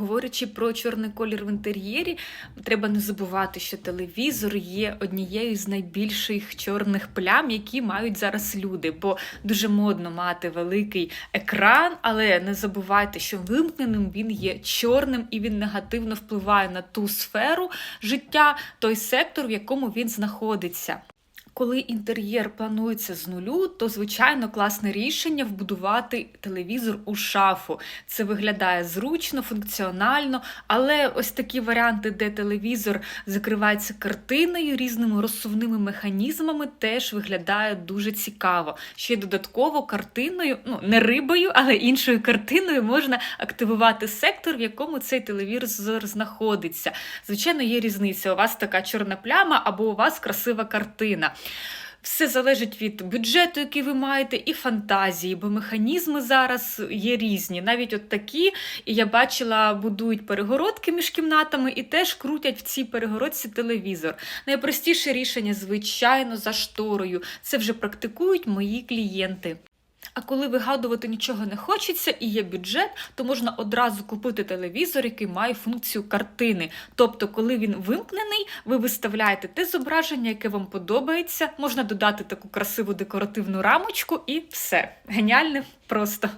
Говорячи про чорний колір в інтер'єрі, треба не забувати, що телевізор є однією з найбільших чорних плям, які мають зараз люди. Бо дуже модно мати великий екран, але не забувайте, що вимкненим він є чорним і він негативно впливає на ту сферу життя, той сектор, в якому він знаходиться. Коли інтер'єр планується з нулю, то звичайно класне рішення вбудувати телевізор у шафу. Це виглядає зручно, функціонально, але ось такі варіанти, де телевізор закривається картиною, різними розсувними механізмами, теж виглядає дуже цікаво. Ще додатково картиною, ну не рибою, але іншою картиною можна активувати сектор, в якому цей телевізор знаходиться. Звичайно, є різниця. У вас така чорна пляма або у вас красива картина. Все залежить від бюджету, який ви маєте, і фантазії, бо механізми зараз є різні. Навіть от такі, і я бачила, будують перегородки між кімнатами і теж крутять в цій перегородці телевізор. Найпростіше рішення, звичайно, за шторою. Це вже практикують мої клієнти. А коли вигадувати нічого не хочеться і є бюджет, то можна одразу купити телевізор, який має функцію картини. Тобто, коли він вимкнений, ви виставляєте те зображення, яке вам подобається. Можна додати таку красиву декоративну рамочку, і все. Геніальне просто.